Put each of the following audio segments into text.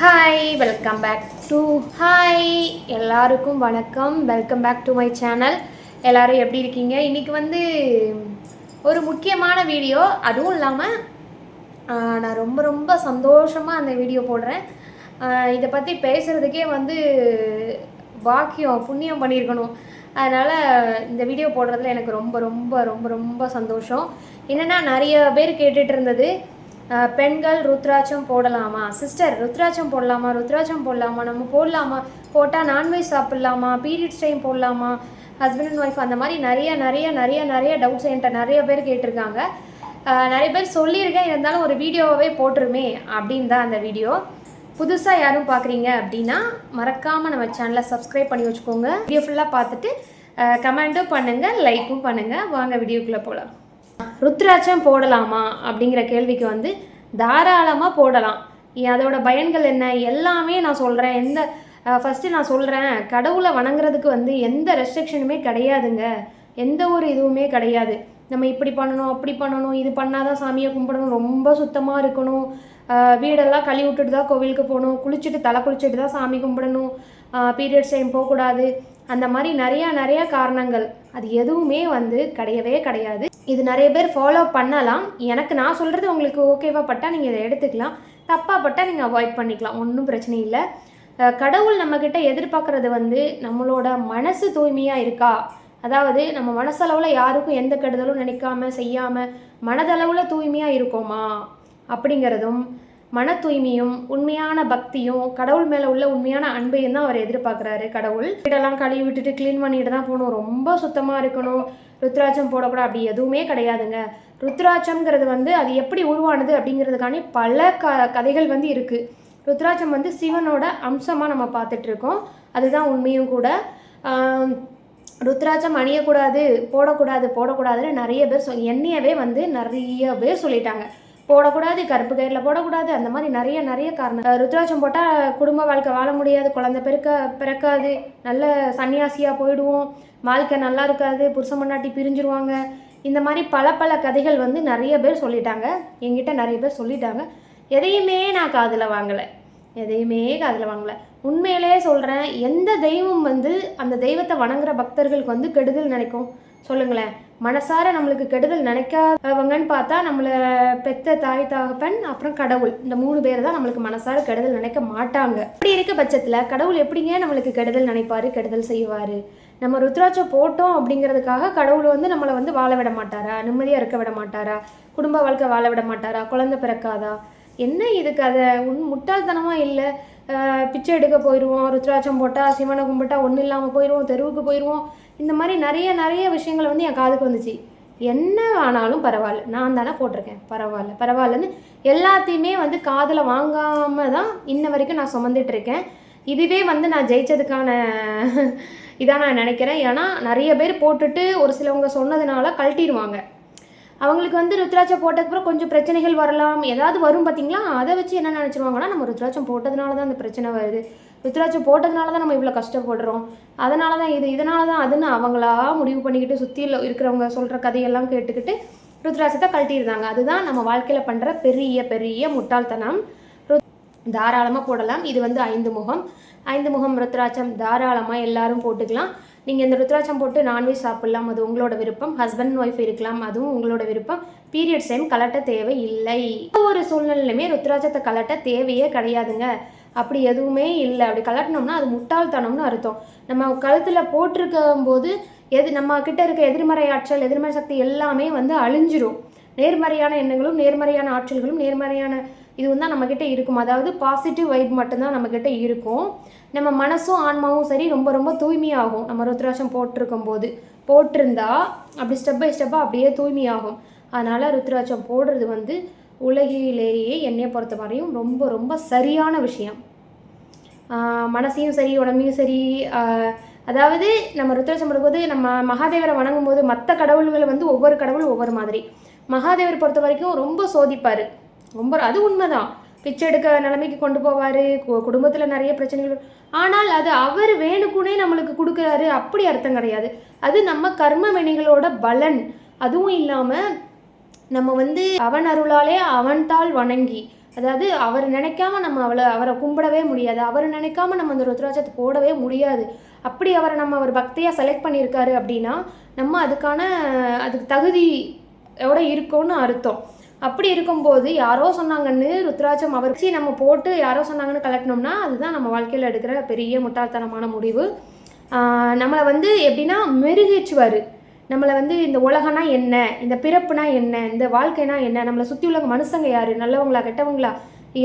Hi welcome back to hi எல்லாருக்கும் வணக்கம். Welcome back to my channel எல்லோரும் எப்படி இருக்கீங்க? இன்னைக்கு வந்து ஒரு முக்கியமான வீடியோ. அதுவும் இல்லாமல் நான் ரொம்ப ரொம்ப சந்தோஷமாக அந்த வீடியோ போடுறேன். இதை பற்றி பேசுகிறதுக்கே வந்து வாக்கியம் புண்ணியம் பண்ணியிருக்கணும். அதனால் இந்த வீடியோ போடுறதுல எனக்கு ரொம்ப ரொம்ப ரொம்ப ரொம்ப சந்தோஷம். என்னென்னா நிறைய பேர் கேட்டுட்டு இருந்தது. பெண்கள் ருத்ராட்சம் போடலாமா? சிஸ்டர் ருத்ராட்சம் போடலாமா? ருத்ராட்சம் போடலாமா? நம்ம போடலாமா? போட்டால் நான்வெஜ் சாப்பிட்லாமா? பீரியட்ஸ் டைம் போடலாமா? ஹஸ்பண்ட் அண்ட் ஒய்ஃப் அந்த மாதிரி நிறைய நிறைய நிறைய நிறைய டவுட்ஸ் என்கிட்ட நிறைய பேர் கேட்டிருக்காங்க. நிறைய பேர் சொல்லியிருக்கேன். இருந்தாலும் ஒரு வீடியோவே போட்டுருமே அப்படின்னு தான் அந்த வீடியோ. புதுசாக யாரும் பார்க்குறீங்க அப்படின்னா மறக்காமல் நம்ம சேனலை சப்ஸ்கிரைப் பண்ணி வச்சுக்கோங்க. வீடியோ ஃபுல்லாக பார்த்துட்டு கமெண்ட்டும் பண்ணுங்கள் லைக்கும் பண்ணுங்கள் வாங்க வீடியோக்குள்ளே போகலாம் ருத்ராட்சம் போடலாமா அப்படிங்கிற கேள்விக்கு வந்து தாராளமாக போடலாம். அதோட பயன்கள் என்ன? எல்லாமே நான் சொல்கிறேன் எந்த ஃபஸ்ட்டு நான் சொல்கிறேன் கடவுளை வணங்குறதுக்கு வந்து எந்த ரெஸ்ட்ரிக்ஷனுமே கிடையாதுங்க. எந்த ஒரு இதுவுமே கிடையாது. நம்ம இப்படி பண்ணணும் அப்படி பண்ணணும் இது பண்ணாதான் சாமியை கும்பிடணும் ரொம்ப சுத்தமாக இருக்கணும். வீடெல்லாம் கழுவி விட்டுட்டு தான் கோவிலுக்கு போகணும். குளிச்சுட்டு தலை குளிச்சுட்டு தான் சாமி கும்பிடணும். பீரியட்ஸ் டைம் போகக்கூடாது. அந்த மாதிரி நிறையா நிறையா காரணங்கள். அது எதுவுமே வந்து கிடையவே கிடையாது. இது நிறைய பேர் ஃபாலோ பண்ணலாம். எனக்கு நான் சொல்கிறது உங்களுக்கு ஓகேவா பட்டால் நீங்கள் இதை எடுத்துக்கலாம். தப்பாக பட்டால் நீங்கள் அவாய்ட் பண்ணிக்கலாம். ஒன்றும் பிரச்சனை இல்லை. கடவுள் நம்மக்கிட்ட எதிர்பார்க்குறது வந்து நம்மளோட மனசு தூய்மையாக இருக்கா? அதாவது நம்ம மனசளவில் யாருக்கும் எந்த கெடுதலும் நினைக்காம செய்யாமல் மனதளவில் தூய்மையாக இருக்கோமா? அப்படிங்கிறதும் மன தூய்மையும் உண்மையான பக்தியும் கடவுள் மேலே உள்ள உண்மையான அன்பையும் தான் அவர் எதிர்பார்க்குறாரு கடவுள். வீடெல்லாம் கழுவி விட்டுட்டு க்ளீன் பண்ணிட்டு தான் போகணும். ரொம்ப சுத்தமாக இருக்கணும். ருத்ராட்சம் போடக்கூடாது அப்படி எதுவுமே கிடையாதுங்க. ருத்ராட்சம்ங்கிறது வந்து அது எப்படி உருவானது அப்படிங்கிறதுக்கான பல க கதைகள் வந்து இருக்குது ருத்ராட்சம் வந்து சிவனோட அம்சமாக நம்ம பார்த்துட்ருக்கோம். அதுதான் உண்மையும் கூட. ருத்ராட்சம் அணியக்கூடாது போடக்கூடாது போடக்கூடாதுன்னு நிறைய பேர் சொல் என்னையவே வந்து நிறைய பேர் சொல்லிட்டாங்க. போடக்கூடாது கருப்பு கயிறில் போடக்கூடாது அந்த மாதிரி நிறைய நிறைய காரணம். ருத்ராட்சம் போட்டால் குடும்ப வாழ்க்கை வாழ முடியாது குழந்தை பிறக்க பிறக்காது நல்ல சன்னியாசியாக போயிடுவோம் வாழ்க்கை நல்லா இருக்காது புருஷன் பொண்டாட்டி பிரிஞ்சிருவாங்க. இந்த மாதிரி பல பல கதைகள் வந்து நிறைய பேர் சொல்லிட்டாங்க. என்கிட்ட நிறைய பேர் சொல்லிட்டாங்க. எதையுமே நான் காதில் வாங்கலை. எதையுமே காதில் வாங்கலை. உண்மையிலே சொல்கிறேன் எந்த தெய்வம் வந்து அந்த தெய்வத்தை வணங்குற பக்தர்களுக்கு வந்து கெடுதல் நினைக்கும்? சொல்லுங்களேன். மனசார நம்மளுக்கு கெடுதல் நினைக்காதவங்கன்னு பார்த்தா நம்மளை பெத்த தாய் தகப்பன் அப்புறம் கடவுள். இந்த மூணு பேர் தான் நம்மளுக்கு மனசார கெடுதல் நினைக்க மாட்டாங்க. அப்படி இருக்க பட்சத்தில் கடவுள் எப்படிங்க நம்மளுக்கு கெடுதல் நினைப்பாரு கெடுதல் செய்வார்? நம்ம ருத்ராட்சம் போட்டோம் அப்படிங்கிறதுக்காக கடவுள் வந்து நம்மளை வந்து வாழ விட மாட்டாரா? நிம்மதியாக இருக்க விட மாட்டாரா? குடும்ப வாழ்க்கை வாழ விட மாட்டாரா? குழந்தை பிறக்காதா? என்ன இதுக்கு அதை? உன் முட்டாள்தனமாக இல்லை. பிச்சை எடுக்க போயிடுவோம் ருத்ராட்சம் போட்டால் சிவனை கும்பிட்டா ஒன்றும் இல்லாமல் போயிடுவோம் தெருவுக்கு போயிடுவோம் இந்த மாதிரி நிறைய நிறைய விஷயங்கள் வந்து என் காதுக்கு வந்துச்சு. என்ன ஆனாலும் பரவாயில்ல. நான் தானே போட்டிருக்கேன். பரவாயில்ல. பரவாயில்லன்னு எல்லாத்தையுமே வந்து காதில் வாங்காமல் தான் இன்ன வரைக்கும் நான் சுமந்துட்டு இருக்கேன். இதுவே வந்து நான் ஜெயிச்சதுக்கான இதாக நான் நினைக்கிறேன். ஏன்னா நிறைய பேர் போட்டுட்டு ஒரு சிலவங்க சொன்னதுனால கழட்டிடுவாங்க. அவங்களுக்கு வந்து ருத்ராட்சம் போட்டதுக்கப்புறம் கொஞ்சம் பிரச்சனைகள் வரலாம். ஏதாவது வரும் பார்த்தீங்களா அதை வச்சு என்ன நினச்சிருவாங்கன்னா நம்ம ருத்ராட்சம் போட்டதுனால தான் அந்த பிரச்சனை வருது. ருத்ராட்சம் போட்டதுனால தான் நம்ம இவ்வளோ கஷ்டப்படுறோம். அதனால தான் இது இதனால தான் அதுன்னு அவங்களா முடிவு பண்ணிக்கிட்டு சுற்றியில் இருக்கிறவங்க சொல்கிற கதையெல்லாம் கேட்டுக்கிட்டு ருத்ராட்சத்தை கழட்டிடுறாங்க அதுதான் நம்ம வாழ்க்கையில் பண்ணுற பெரிய பெரிய முட்டாள்தனம். தாராளமாக போடலாம். இது வந்து ஐந்து முகம். ஐந்து முகம் ருத்ராட்சம். தாராளமாக எல்லாரும் போட்டுக்கலாம். நீங்கள் இந்த ருத்ராட்சம் போட்டு நான்வெஜ் சாப்பிட்லாம். அது உங்களோட விருப்பம். ஹஸ்பண்ட் ஒய்ஃப் இருக்கலாம். அதுவும் உங்களோட விருப்பம். பீரியட் டைம் கலட்ட தேவை இல்லை ஒரு சூழ்நிலையுமே ருத்ராட்சத்தை கலட்ட தேவையே கிடையாதுங்க. அப்படி எதுவுமே இல்லை. அப்படி கலட்டினோம்னா அது முட்டாள்தனம்னு அர்த்தம். நம்ம கழுத்தில் போட்டிருக்கும் போது எது நம்ம கிட்ட இருக்க எதிர்மறை ஆற்றல் எதிர்மறை சக்தி எல்லாமே வந்து அழிஞ்சிரும். நேர்மறையான எண்ணங்களும் நேர்மறையான ஆற்றல்களும் நேர்மறையான இதுவும் தான் நம்மக்கிட்ட இருக்கும். அதாவது பாசிட்டிவ் வைப் மட்டும்தான் நம்மக்கிட்ட இருக்கும். நம்ம மனசும் ஆன்மாவும் சரி ரொம்ப ரொம்ப தூய்மையாகும். நம்ம ருத்ராட்சம் போட்டிருக்கும் போது போட்டிருந்தா அப்படி ஸ்டெப் பை ஸ்டெப்பாக அப்படியே தூய்மையாகும். அதனால் ருத்ராட்சம் போடுறது வந்து உலகிலேயே என்னையை பொறுத்த வரையும் ரொம்ப ரொம்ப சரியான விஷயம். மனசையும் சரி உடம்பையும் சரி அதாவது நம்ம ருத்ரசம் போடும்போது நம்ம மகாதேவரை வணங்கும் போது மற்ற கடவுள்கள் வந்து ஒவ்வொரு கடவுளும் ஒவ்வொரு மாதிரி. மகாதேவர் பொறுத்த வரைக்கும் ரொம்ப சோதிப்பார். ரொம்ப அது உண்மைதான். பிச்சை எடுக்க நிலைமைக்கு கொண்டு போவார் குடும்பத்தில் நிறைய பிரச்சனைகள் ஆனால் அது அவர் வேணுக்குனே நம்மளுக்கு கொடுக்குறாரு அப்படி அர்த்தம் கிடையாது. அது நம்ம கர்ம வினைகளோட பலன். அதுவும் இல்லாமல் நம்ம வந்து அவன் அருளாலே அவன்தாள் வணங்கி அதாவது அவர் நினைக்காம நம்ம அவளை அவரை கும்பிடவே முடியாது. அவர் நினைக்காம நம்ம அந்த ருத்ராட்சத்தை போடவே முடியாது. அப்படி அவரை நம்ம அவர் பக்தியாக செலக்ட் பண்ணியிருக்காரு அப்படின்னா நம்ம அதுக்கான அதுக்கு தகுதியோட இருக்கோன்னு அர்த்தம். அப்படி இருக்கும்போது யாரோ சொன்னாங்கன்னு ருத்ராட்சம் அவர் நம்ம போட்டு யாரோ சொன்னாங்கன்னு கலட்டினோம்னா அதுதான் நம்ம வாழ்க்கையில் எடுக்கிற பெரிய முட்டாள்தனமான முடிவு. நம்மளை வந்து எப்படின்னா மெருகேச்சுவார் நம்மளை வந்து இந்த உலகம்னா என்ன? இந்த பிறப்புனா என்ன? இந்த வாழ்க்கைனா என்ன? நம்மளை சுற்றி உள்ள மனுஷங்க யார்? நல்லவங்களா கெட்டவங்களா?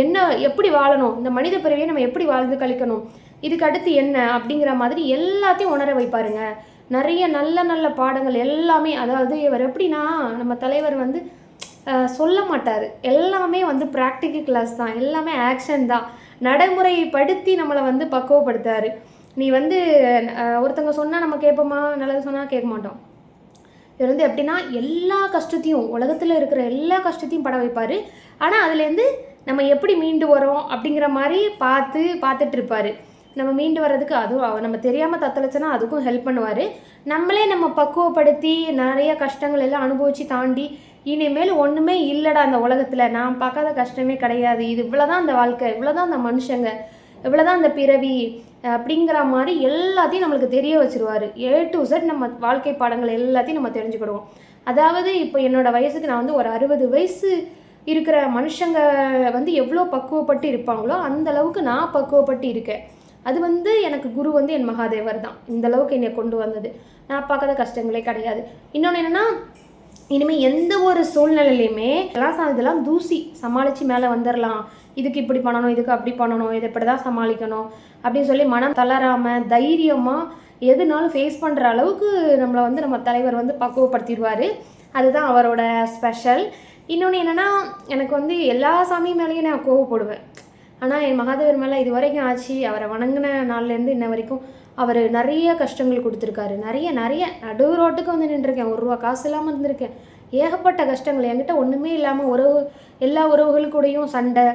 என்ன எப்படி வாழணும்? இந்த மனித பிறவியை நம்ம எப்படி வாழ்ந்து கழிக்கணும்? இதுக்கு அடுத்து என்ன? அப்படிங்கிற மாதிரி எல்லாத்தையும் உணர வைப்பாருங்க. நிறைய நல்ல நல்ல பாடங்கள் எல்லாமே அதாவது இவர் எப்படின்னா நம்ம தலைவர் வந்து சொல்ல மாட்டார். எல்லாமே வந்து ப்ராக்டிக்கல் கிளாஸ் தான். எல்லாமே ஆக்ஷன் தான். நடைமுறைப்படுத்தி நம்மளை வந்து பக்குவப்படுத்தாரு. நீ வந்து ஒருத்தவங்க சொன்னால் நம்ம கேட்போமா? நல்லது சொன்னால் கேட்க மாட்டோம். இவர் வந்து எப்படின்னா எல்லா கஷ்டத்தையும் உலகத்தில் இருக்கிற எல்லா கஷ்டத்தையும் பட வைப்பார். ஆனால் அதுலேருந்து நம்ம எப்படி மீண்டு வரோம் அப்படிங்கிற மாதிரி பார்த்து பார்த்துட்டு இருப்பார். நம்ம மீண்டு வர்றதுக்கு அதுவும் நம்ம தெரியாமல் தத்தளிச்சனா அதுக்கும் ஹெல்ப் பண்ணுவார். நம்மளே நம்ம பக்குவப்படுத்தி நிறைய கஷ்டங்கள் எல்லாம் அனுபவித்து தாண்டி இனிமேல் ஒன்றுமே இல்லைடா அந்த உலகத்தில். நான் பார்க்காத கஷ்டமே கிடையாது. இது இவ்வளோதான் அந்த வாழ்க்கை இவ்வளோதான் அந்த மனுஷங்க இவ்வளோதான் அந்த பிறவி அப்படிங்கிற மாதிரி எல்லாத்தையும் நம்மளுக்கு தெரிய வச்சுருவார். ஏ டு செட் நம்ம வாழ்க்கை பாடங்கள் எல்லாத்தையும் நம்ம தெரிஞ்சுக்கிடுவோம். அதாவது இப்போ என்னோடய வயசுக்கு நான் வந்து ஒரு அறுபது வயசு இருக்கிற மனுஷங்க வந்து எவ்வளோ பக்குவப்பட்டு இருப்பாங்களோ அந்த அளவுக்கு நான் பக்குவப்பட்டு இருக்கேன். அது வந்து எனக்கு குரு வந்து என் மகாதேவர் தான். இந்த அளவுக்கு என்னை கொண்டு வந்தது. நான் பார்க்காத கஷ்டங்களே கிடையாது. இன்னொன்று என்னென்னா இனிமேல் எந்த ஒரு சூழ்நிலையிலையுமே இதெல்லாம் இதெல்லாம் தூசி சமாளித்து மேலே வந்துடலாம் இதுக்கு இப்படி பண்ணணும் இதுக்கு அப்படி பண்ணணும் இதை இப்படி தான் சமாளிக்கணும் அப்படின்னு சொல்லி மனம் தளராமல் தைரியமாக எதுனாலும் ஃபேஸ் பண்ணுற அளவுக்கு நம்மளை வந்து நம்ம தலைவர் வந்து பக்குவப்படுத்திடுவார். அதுதான் அவரோட ஸ்பெஷல் இன்னொன்று என்னென்னா எனக்கு வந்து எல்லா சாமி மேலேயும் நான் கோவப்படுவேன். ஆனால் என் மகாதேவர் மேலே இது வரைக்கும் ஆச்சு. அவரை வணங்கின நாள்லேருந்து இன்ன வரைக்கும் அவர் நிறைய கஷ்டங்கள் கொடுத்துருக்காரு. நிறைய நிறைய நடு ரோட்டுக்கு வந்து நின்றுருக்கேன். ஒரு ரூபா காசு இல்லாமல் இருந்திருக்கேன். ஏகப்பட்ட கஷ்டங்கள். என்கிட்ட ஒன்றுமே இல்லாமல் உறவு எல்லா உறவுகளுக்கூடையும் சண்டை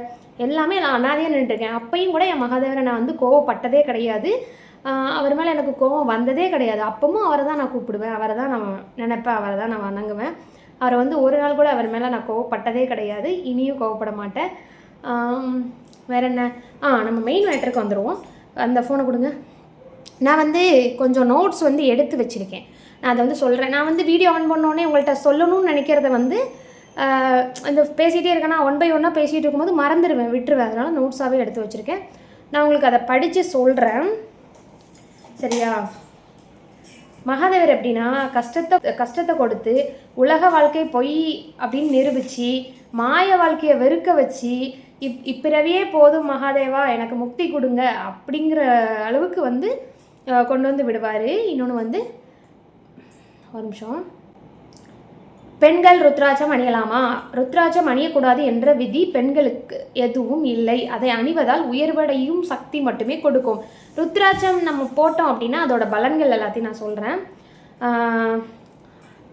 எல்லாமே நான் அனாதையாக நின்றுருக்கேன் அப்பையும் கூட என் மகாதேவரை நான் வந்து கோவப்பட்டதே கிடையாது. அவர் மேலே எனக்கு கோவம் வந்ததே கிடையாது. அப்பவும் அவரை தான் நான் கூப்பிடுவேன். அவரை தான் நான் நினைப்பேன். அவரை தான் நான் வணங்குவேன். அவரை வந்து ஒரு நாள் கூட அவர் மேலே நான் கோவப்பட்டதே கிடையாது. இனியும் கோவப்பட மாட்டேன். வேற என்ன? ஆ நம்ம மெயின் மேட்டருக்கு வந்துடுவோம் அந்த ஃபோனை கொடுங்க. நான் வந்து கொஞ்சம் நோட்ஸ் வந்து எடுத்து வச்சுருக்கேன். நான் அதை வந்து சொல்கிறேன் நான் வந்து வீடியோ ஆன் பண்ணோடனே உங்கள்கிட்ட சொல்லணும்னு நினைக்கிறத வந்து இந்த பேசிகிட்டே இருக்கேன்னா ஒன் பை ஒன்னாக பேசிகிட்டு இருக்கும்போது மறந்துடுவேன் விட்டுருவேன். அதனால் நோட்ஸாகவே எடுத்து வச்சுருக்கேன். நான் உங்களுக்கு அதை படித்து சொல்கிறேன் சரியா? மகாதேவர் எப்படின்னா கஷ்டத்தை கஷ்டத்தை கொடுத்து உலக வாழ்க்கை பொய் அப்படின்னு நிரூபித்து மாய வாழ்க்கையை வெறுக்க வச்சு இப் இப்பிறவியே போதும் மகாதேவா எனக்கு முக்தி கொடுங்க அப்படிங்கிற அளவுக்கு வந்து கொண்டு வந்து விடுவார். இன்னொன்று வந்து ஒரு நிமிஷம். பெண்கள் ருத்ராட்சம் அணியலாமா? ருத்ராட்சம் அணியக்கூடாது என்ற விதி பெண்களுக்கு எதுவும் இல்லை. அதை அணிவதால் உயர்வடையும் சக்தி மட்டுமே கொடுக்கும். ருத்ராட்சம் நம்ம போட்டோம் அப்படின்னா அதோட பலன்கள் எல்லாத்தையும் நான் சொல்கிறேன்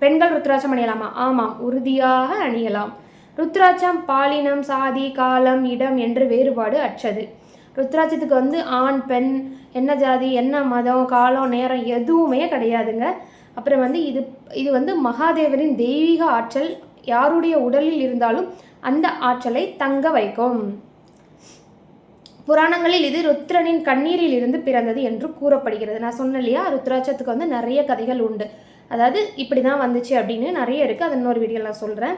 பெண்கள் ருத்ராட்சம் அணியலாமா? ஆமாம் உறுதியாக அணியலாம். ருத்ராட்சம் பாலினம் சாதி காலம் இடம் என்று வேறுபாடு அற்றது. ருத்ராட்சத்துக்கு வந்து ஆண் பெண் என்ன ஜாதி என்ன மதம் காலம் நேரம் எதுவுமே கிடையாதுங்க. அப்புறம் வந்து இது இது வந்து மகாதேவரின் தெய்வீக ஆற்றல் யாருடைய உடலில் இருந்தாலும் அந்த ஆற்றலை தங்க வைக்கும். புராணங்களில் இது ருத்ரனின் கண்ணீரில் இருந்து பிறந்தது என்று கூறப்படுகிறது. நான் சொன்னேன் இல்லையா? ருத்ராட்சத்துக்கு வந்து நிறைய கதைகள் உண்டு. அதாவது இப்படி தான் வந்துச்சு அப்படின்னு நிறைய இருக்குது அது இன்னொரு வீடியோ நான் சொல்கிறேன்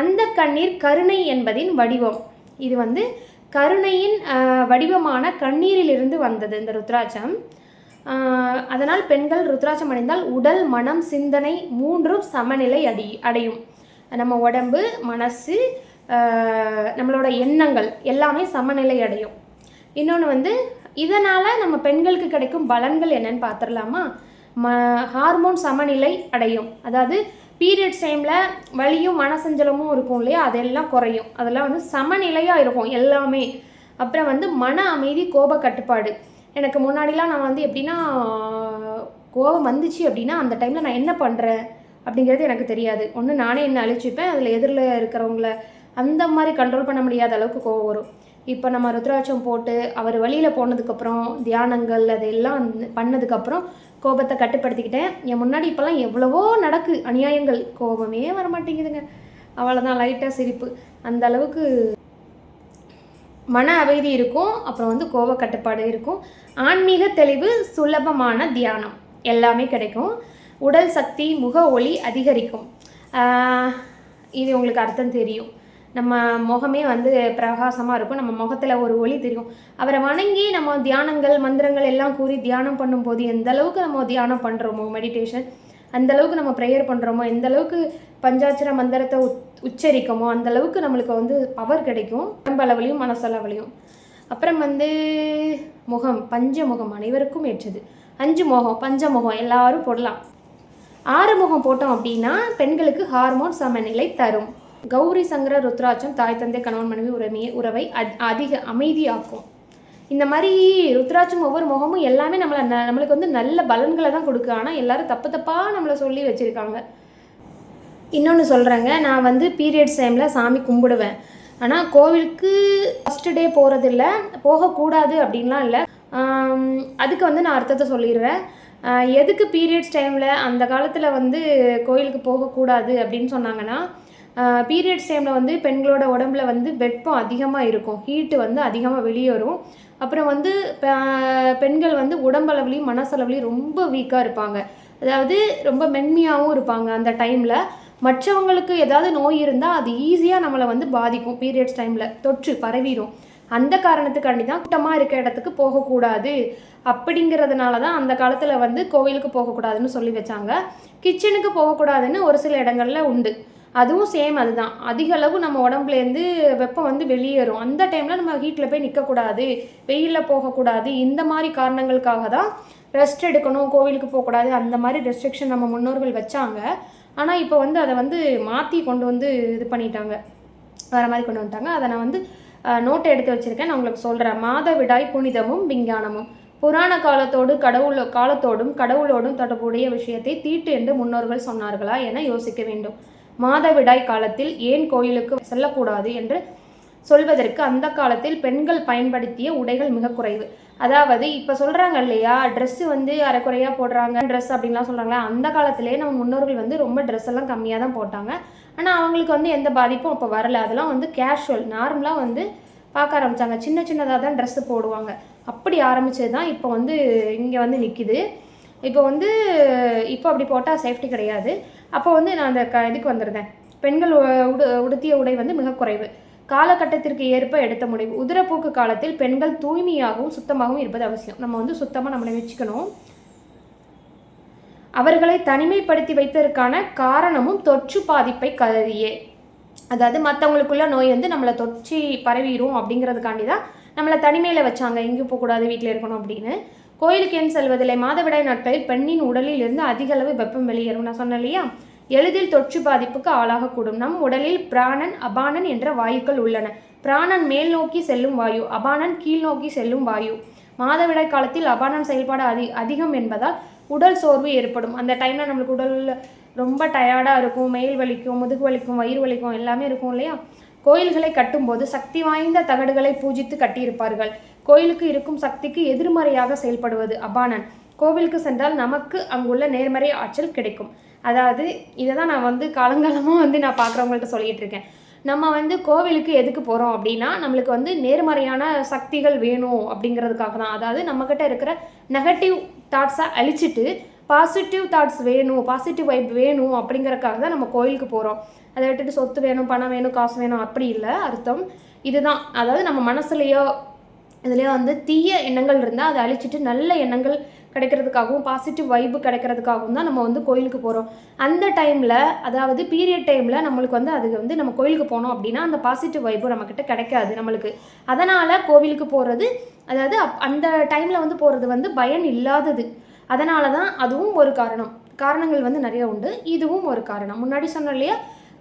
அந்த கண்ணீர் கருணை என்பதின் வடிவம். இது வந்து கருணையின் வடிவமான கண்ணீரிலிருந்து வந்தது இந்த ருத்ராட்சம். அதனால் பெண்கள் ருத்ராட்சம் அணிந்தால் உடல் மனம் சிந்தனை மூன்றும் சமநிலை அடி அடையும். நம்ம உடம்பு மனசு நம்மளோட எண்ணங்கள் எல்லாமே சமநிலை அடையும். இன்னொன்று வந்து இதனால் நம்ம பெண்களுக்கு கிடைக்கும் பலன்கள் என்னன்னு பார்த்துடலாமா ம ஹார்மோன் சமநிலை அடையும். அதாவது பீரியட்ஸ் டைமில் வலியும் மனசஞ்சலமும் இருக்கும் இல்லையா? அதெல்லாம் குறையும். அதெல்லாம் வந்து சமநிலையாக இருக்கும் எல்லாமே. அப்புறம் வந்து மன அமைதி கோப கட்டுப்பாடு எனக்கு முன்னாடிலாம் நான் வந்து எப்படின்னா கோபம் வந்துச்சு அப்படின்னா அந்த டைமில் நான் என்ன பண்ணுறேன் அப்படிங்கிறது எனக்கு தெரியாது. ஒன்று நானே என்ன அழிச்சுப்பேன் அதில் எதிரில் இருக்கிறவங்கள அந்த மாதிரி கண்ட்ரோல் பண்ண முடியாத அளவுக்கு கோவம் வரும். இப்போ நம்ம ருத்ராட்சம் போட்டு அவர் வழியில் போனதுக்கப்புறம் தியானங்கள் அதெல்லாம் பண்ணதுக்கப்புறம் கோபத்தை கட்டுப்படுத்திக்கிட்டேன். என் முன்னாடி இப்போல்லாம் எவ்வளவோ நடக்கு அநியாயங்கள். கோபமே வர மாட்டேங்குதுங்க அவ்வளோதான் லைட்டாக சிரிப்பு. அந்த அளவுக்கு மன அமைதி இருக்கும் அப்புறம் வந்து கோவ கட்டுப்பாடு இருக்கும். ஆன்மீக தெளிவு சுலபமான தியானம் எல்லாமே கிடைக்கும். உடல் சக்தி முக ஒளி அதிகரிக்கும். இது உங்களுக்கு அர்த்தம் தெரியும். நம்ம முகமே வந்து பிரகாசமாக இருக்கும். நம்ம முகத்தில் ஒரு ஒளி தெரியும். அவரை வணங்கி நம்ம தியானங்கள் மந்திரங்கள் எல்லாம் கூறி தியானம் பண்ணும்போது எந்த அளவுக்கு நம்ம தியானம் பண்ணுறோமோ மெடிடேஷன் அந்த அளவுக்கு நம்ம ப்ரேயர் பண்ணுறோமோ எந்த அளவுக்கு பஞ்சாட்சர மந்திரத்தை உச்சரிக்கமோ அந்த அளவுக்கு நம்மளுக்கு வந்து பவர் கிடைக்கும். உடம்பளவுலையும் மனசளவுலையும் அப்புறம் வந்து முகம் பஞ்சமுகம் அனைவருக்கும் ஏற்றது. அஞ்சு முகம் பஞ்சமுகம் எல்லாரும் போடலாம். ஆறு முகம் போட்டோம் அப்படின்னா பெண்களுக்கு ஹார்மோன் சமநிலை தரும். கௌரி சங்கர ருத்ராட்சம் தாய் தந்தை கணவன் மனைவி உரிமையை உறவை அதிக அமைதியாக்கும். இந்த மாதிரி ருத்ராட்சம் ஒவ்வொரு முகமும் எல்லாமே நம்மளை ந- நம்மளுக்கு வந்து நல்ல பலன்களை தான் கொடுக்கு. ஆனால் எல்லாரும் தப்பு தப்பாக நம்மளை சொல்லி வச்சுருக்காங்க. இன்னொன்று சொல்கிறேங்க நான் வந்து பீரியட்ஸ் டைமில் சாமி கும்பிடுவேன். ஆனால் கோவிலுக்கு ஃபஸ்ட்டு டே போகிறதில்ல போகக்கூடாது அப்படின்லாம் இல்லை. அதுக்கு வந்து நான் அர்த்தத்தை சொல்லிடுவேன். எதுக்கு பீரியட்ஸ் டைமில் அந்த காலத்தில் வந்து கோயிலுக்கு போகக்கூடாது அப்படின்னு சொன்னாங்கன்னா பீரியட்ஸ் டைமில் வந்து பெண்களோட உடம்புல வந்து வெப்பம் அதிகமாக இருக்கும். ஹீட்டு வந்து அதிகமாக வெளியேறும். அப்புறம் வந்து பெண்கள் வந்து உடம்பளவுலையும் மனசளவுலையும் ரொம்ப வீக்காக இருப்பாங்க. அதாவது ரொம்ப மென்மையாகவும் இருப்பாங்க அந்த டைமில் மற்றவங்களுக்கு ஏதாவது நோய் இருந்தால் அது ஈஸியாக நம்மளை வந்து பாதிக்கும் பீரியட்ஸ் டைமில் தொற்று பரவிடும் அந்த காரணத்துக்காண்டி தான் கூட்டமாக இருக்க இடத்துக்கு போகக்கூடாது. அப்படிங்கிறதுனால தான் அந்த காலத்தில் வந்து கோவிலுக்கு போகக்கூடாதுன்னு சொல்லி வச்சாங்க. கிச்சனுக்கு போகக்கூடாதுன்னு ஒரு சில இடங்களில் உண்டு. அதுவும் சேம் அதுதான். அதிக அளவு நம்ம உடம்புலேருந்து வெப்பம் வந்து வெளியேறும். அந்த டைமில் நம்ம ஹீட்டில் போய் நிற்கக்கூடாது வெயிலில் போகக்கூடாது இந்த மாதிரி காரணங்களுக்காக தான் ரெஸ்ட் எடுக்கணும் கோவிலுக்கு போகக்கூடாது அந்த மாதிரி ரெஸ்ட்ரிக்ஷன் நம்ம முன்னோர்கள் வச்சாங்க. ஆனால் இப்போ வந்து அதை வந்து மாற்றி கொண்டு வந்து இது பண்ணிட்டாங்க. வேறு மாதிரி கொண்டு வந்துட்டாங்க. அதை நான் வந்து நோட்டை எடுத்து வச்சுருக்கேன். நான் உங்களுக்கு சொல்கிறேன் மாதவிடாய் புனிதமும் விஞ்ஞானமும். புராண காலத்தோடு கடவுள் காலத்தோடும் கடவுளோடும் தொடர்புடைய விஷயத்தை தீட்டு என்று முன்னோர்கள் சொன்னார்களா என யோசிக்க வேண்டும். மாதவிடாய் காலத்தில் ஏன் கோயிலுக்கு செல்லக்கூடாது என்று சொல்வதற்கு அந்த காலத்தில் பெண்கள் பயன்படுத்திய உடைகள் மிக குறைவு. அதாவது இப்போ சொல்கிறாங்க இல்லையா ட்ரெஸ்ஸு வந்து அரைக்குறையாக போடுறாங்க ட்ரெஸ் அப்படின்லாம் சொல்கிறாங்களா அந்த காலத்திலே நம்ம முன்னோர்கள் வந்து ரொம்ப ட்ரெஸ் எல்லாம் கம்மியாக தான் போட்டாங்க. ஆனால் அவங்களுக்கு வந்து எந்த பாதிப்பும் அப்போ வரல. அதெல்லாம் வந்து கேஷுவல் நார்மலாக வந்து பார்க்க ஆரம்பித்தாங்க சின்ன சின்னதாக தான் ட்ரெஸ்ஸு போடுவாங்க. அப்படி ஆரம்பித்தது தான் இப்போ வந்து இங்கே வந்து நிற்கிது இப்போ வந்து இப்போ அப்படி போட்டால் சேஃப்டி கிடையாது. அப்போ வந்து நான் அந்த க இதுக்கு வந்துருந்தேன். பெண்கள் உடு உடுத்திய உடை வந்து மிக குறைவு. காலகட்டத்திற்கு ஏற்ப எடுத்த முடிவு. உதிரப்போக்கு காலத்தில் பெண்கள் தூய்மையாகவும் சுத்தமாகவும் இருப்பது அவசியம். நம்ம வந்து சுத்தமாக நம்மளை வச்சுக்கணும். அவர்களை தனிமைப்படுத்தி வைத்ததற்கான காரணமும் தொற்று பாதிப்பை கருதியே. அதாவது மற்றவங்களுக்குள்ள நோய் வந்து நம்மளை தொற்றி பரவிடும் அப்படிங்கிறதுக்காண்டி தான் நம்மளை தனிமையில் வச்சாங்க. எங்கேயும் போகக்கூடாது வீட்டில் இருக்கணும் அப்படின்னு. கோயிலுக்கு ஏன் செல்வதில்லை? மாதவிடாய் நாட்களில் பெண்ணின் உடலில் இருந்து அதிக அளவு வெப்பம் வெளியேறும். நான் சொன்னேன் இல்லையா? எளிதில் தொற்று பாதிப்புக்கு ஆளாகக்கூடும். நம் உடலில் பிராணன் அபானன் என்ற வாயுக்கள் உள்ளன. பிராணன் மேல் நோக்கி செல்லும் வாயு அபானன் கீழ் நோக்கி செல்லும் வாயு. மாதவிடாய் காலத்தில் அபானன் செயல்பாடு அதி அதிகம் என்பதால் உடல் சோர்வு ஏற்படும். அந்த டைமில் நம்மளுக்கு உடல் ரொம்ப டயர்டாக இருக்கும். மேல் வலிக்கும் முதுகு வலிக்கும் வயிறு வலிக்கும் எல்லாமே இருக்கும் இல்லையா? கோயில்களை கட்டும்போது சக்தி வாய்ந்த தகடுகளை பூஜித்து கட்டியிருப்பார்கள். கோயிலுக்கு இருக்கும் சக்திக்கு எதிர்மறையாக செயல்படுவது அபானன். கோவிலுக்கு சென்றால் நமக்கு அங்குள்ள நேர்மறை ஆற்றல் கிடைக்கும். அதாவது இதை தான் நான் வந்து காலங்காலமாக வந்து நான் பார்க்குறவங்கள்ட்ட சொல்லிட்டு இருக்கேன். நம்ம வந்து கோவிலுக்கு எதுக்கு போகிறோம் அப்படின்னா நம்மளுக்கு வந்து நேர்மறையான சக்திகள் வேணும் அப்படிங்கிறதுக்காக தான் அதாவது நம்மக்கிட்ட இருக்கிற நெகட்டிவ் தாட்ஸை அழிச்சிட்டு பாசிட்டிவ் தாட்ஸ் வேணும் பாசிட்டிவ் வைப் வேணும் அப்படிங்கிறக்காக தான் நம்ம கோயிலுக்கு போகிறோம் அதை விட்டுட்டு சொத்து வேணும் பணம் வேணும் காசு வேணும் அப்படி இல்லை அர்த்தம். இதுதான். அதாவது நம்ம மனசுலையோ இதுலேயே வந்து தீய எண்ணங்கள் இருந்தால் அதை அழிச்சிட்டு நல்ல எண்ணங்கள் கிடைக்கிறதுக்காகவும் பாசிட்டிவ் வைப்பு கிடைக்கிறதுக்காகவும் தான் நம்ம வந்து கோயிலுக்கு போகிறோம் அந்த டைமில் அதாவது பீரியட் டைமில் நம்மளுக்கு வந்து அது வந்து நம்ம கோயிலுக்கு போனோம் அப்படின்னா அந்த பாசிட்டிவ் வைப்பு நம்மக்கிட்ட கிடைக்காது நம்மளுக்கு. அதனால் கோவிலுக்கு போகிறது அதாவது அப்- அந்த டைமில் வந்து போகிறது வந்து பயன் இல்லாதது. அதனால தான் அதுவும் ஒரு காரணம். காரணங்கள் வந்து நிறைய உண்டு. இதுவும் ஒரு காரணம். முன்னாடி சொன்னோம் இல்லையா?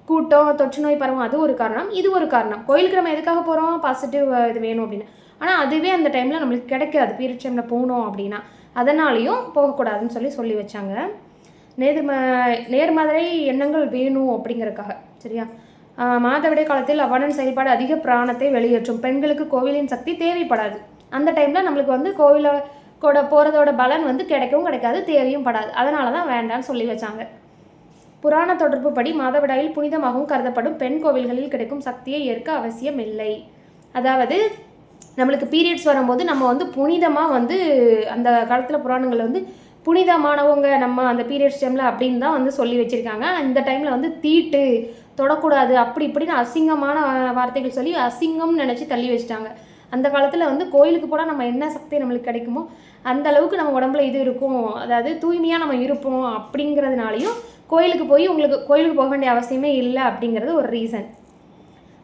கூட்டம் தொற்று நோய் பரவும் அது ஒரு காரணம். இது ஒரு காரணம். கோயிலுக்கு நம்ம எதுக்காக போகிறோம் பாசிட்டிவ் இது வேணும் அப்படின்னு. ஆனால் அதுவே அந்த டைமில் நம்மளுக்கு கிடைக்காது. பீரியட் டைமில் போகணும் அப்படின்னா. அதனாலையும் போகக்கூடாதுன்னு சொல்லி சொல்லி வச்சாங்க. நேர்ம நேர்மறை எண்ணங்கள் வேணும் அப்படிங்கறதுக்காக சரியா? மாதவிடை காலத்தில் அவனன் செயல்பாடு அதிக பிராணத்தை வெளியேற்றும். பெண்களுக்கு கோவிலின் சக்தி தேவைப்படாது. அந்த டைமில் நம்மளுக்கு வந்து கோவில கூட போகிறதோட பலன் வந்து கிடைக்கவும் கிடைக்காது தேவையும் படாது. அதனால தான் வேண்டாம்னு சொல்லி வச்சாங்க. புராண தொடர்பு படி மாதவிடாயில் புனிதமாகவும் கருதப்படும் பெண் கோவில்களில் கிடைக்கும் சக்தியை ஏற்க அவசியம் இல்லை அதாவது நம்மளுக்கு பீரியட்ஸ் வரும்போது நம்ம வந்து புனிதமாக வந்து அந்த காலத்தில் புராணங்களை வந்து புனிதமானவங்க நம்ம அந்த பீரியட்ஸ் டைமில் அப்படின்னு தான் வந்து சொல்லி வச்சுருக்காங்க. இந்த டைமில் வந்து தீட்டு தொடக்கூடாது அப்படி இப்படின்னு அசிங்கமான வார்த்தைகள் சொல்லி அசிங்கம்னு நினச்சி தள்ளி வச்சுட்டாங்க. அந்த காலத்தில் வந்து கோயிலுக்கு போனால் நம்ம என்ன சக்தி நம்மளுக்கு கிடைக்குமோ அந்த அளவுக்கு நம்ம உடம்புல இது இருக்கும். அதாவது தூய்மையாக நம்ம இருப்போம் அப்படிங்கிறதுனாலையும் கோயிலுக்கு போய் உங்களுக்கு கோயிலுக்கு போக வேண்டிய அவசியமே இல்லை அப்படிங்கிறது ஒரு ரீசன்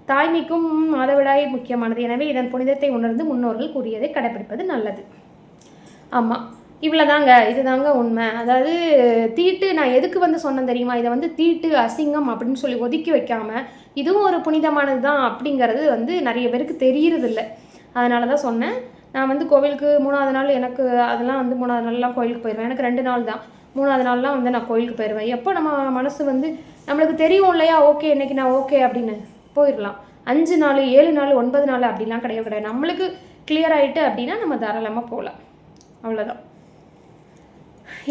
தாய்மைக்கும் மாதவிடாய் முக்கியமானது. எனவே இதன் புனிதத்தை உணர்ந்து முன்னோர்கள் கூறியதை கடைப்பிடிப்பது நல்லது. ஆமாம் இவ்வளோதாங்க இதுதாங்க உண்மை. அதாவது தீட்டு நான் எதுக்கு வந்து சொன்னேன் தெரியுமா? இதை வந்து தீட்டு அசிங்கம் அப்படின்னு சொல்லி ஒதுக்கி வைக்காம இதுவும் ஒரு புனிதமானது தான் அப்படிங்கிறது வந்து நிறைய பேருக்கு தெரியறதில்ல. அதனால தான் சொன்னேன். நான் வந்து கோவிலுக்கு மூணாவது நாள் எனக்கு அதெல்லாம் வந்து மூணாவது நாள்லாம் கோயிலுக்கு போயிடுவேன் எனக்கு ரெண்டு நாள் தான். மூணாவது நாள்லாம் வந்து நான் கோயிலுக்கு போயிடுவேன் எப்போ நம்ம மனசு வந்து நம்மளுக்கு தெரியும் இல்லையா? ஓகே இன்னைக்கு நான் ஓகே அப்படின்னு. போயிடலாம் அஞ்சு நாள் ஏழு நாள் ஒன்பது நாள் அப்படிலாம் கிடையவே கிடையாது. நம்மளுக்கு கிளியர் ஆகிட்டு அப்படின்னா நம்ம தாராளமாக போகலாம். அவ்வளோதான்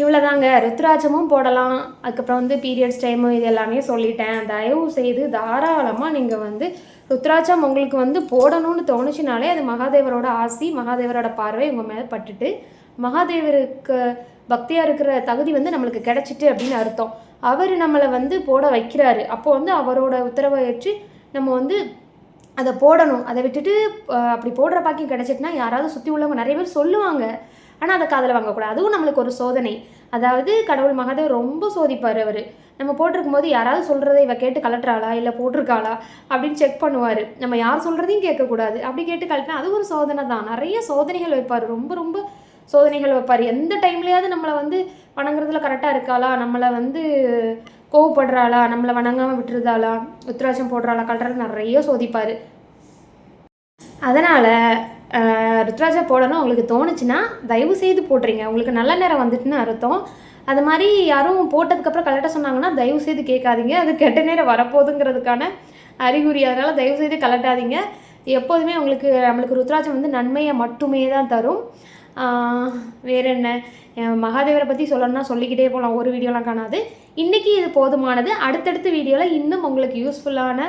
இவ்வளோதாங்க ருத்ராட்சமும் போடலாம். அதுக்கப்புறம் வந்து பீரியட்ஸ் டைமு இது எல்லாமே சொல்லிட்டேன். தயவு செய்து தாராளமாக நீங்கள் வந்து ருத்ராட்சம் உங்களுக்கு வந்து போடணும்னு தோணுச்சுனாலே அது மகாதேவரோட ஆசி மகாதேவரோட பார்வை உங்கள் மேலே பட்டுட்டு மகாதேவருக்கு பக்தியாக இருக்கிற தகுதி வந்து நம்மளுக்கு கிடச்சிட்டு அப்படின்னு அர்த்தம். அவர் நம்மளை வந்து போட வைக்கிறாரு. அப்போது வந்து அவரோட உத்தரவை வச்சு நம்ம வந்து அதை போடணும். அதை விட்டுட்டு அப்படி போடுற பாக்கியம் கிடச்சிட்டுனா யாராவது சுற்றி உள்ளவங்க நிறைய பேர் சொல்லுவாங்க. ஆனால் அதை காதில் வாங்கக்கூடாது. அதுவும் நம்மளுக்கு ஒரு சோதனை. அதாவது கடவுள் மகாதேவ் ரொம்ப சோதிப்பார் அவர். நம்ம போட்டிருக்கும் போது யாராவது சொல்கிறத இவ கேட்டு கலட்டுறாளா? இல்லை போட்டிருக்காளா? அப்படின்னு செக் பண்ணுவார். நம்ம யார் சொல்கிறதையும் கேட்கக்கூடாது. அப்படி கேட்டு கலட்டினா அது ஒரு சோதனை தான். நிறைய சோதனைகள் வைப்பார். ரொம்ப ரொம்ப சோதனைகள் வைப்பார். எந்த டைம்லையாவது நம்மளை வந்து வணங்குறதுல கரெக்டாக இருக்காளா? நம்மளை வந்து கோவப்படுறாளா? நம்மளை வணங்காமல் விட்டுருதாளா? உத்ராட்சம் போடுறாளா? கலர் நிறைய சோதிப்பார். அதனால் ருத்ராஜா போடணும் உங்களுக்கு தோணுச்சுன்னா தயவு செய்து போட்டுறீங்க உங்களுக்கு நல்ல நேரம் வந்துட்டுன்னு அர்த்தம். அது மாதிரி யாரும் போட்டதுக்கப்புறம் கலட்ட சொன்னாங்கன்னா தயவு செய்து கேட்காதீங்க. அது கெட்ட நேரம் வரப்போகுதுங்கிறதுக்கான அறிகுறி. அதனால் தயவு செய்து கலட்டாதீங்க. எப்போதுமே உங்களுக்கு நம்மளுக்கு ருத்ராஜம் வந்து நன்மையை மட்டுமே தான் தரும். வேற என்ன? மகாதேவரை பற்றி சொல்லணும்னா சொல்லிக்கிட்டே போகலாம் ஒரு வீடியோலாம் காணாது. இன்றைக்கி இது போதுமானது. அடுத்தடுத்த வீடியோவில் இன்னும் உங்களுக்கு யூஸ்ஃபுல்லான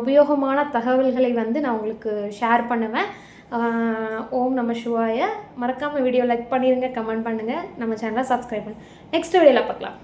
உபயோகமான தகவல்களை வந்து நான் உங்களுக்கு ஷேர் பண்ணுவேன். ஓம் நம்ம சிவாய. மறக்காமல் வீடியோ லைக் பண்ணிடுங்க கமெண்ட் பண்ணுங்கள் நம்ம சேனலை சப்ஸ்கிரைப் பண்ணுங்கள் நெக்ஸ்ட் வீடியோவில் பார்க்கலாம்.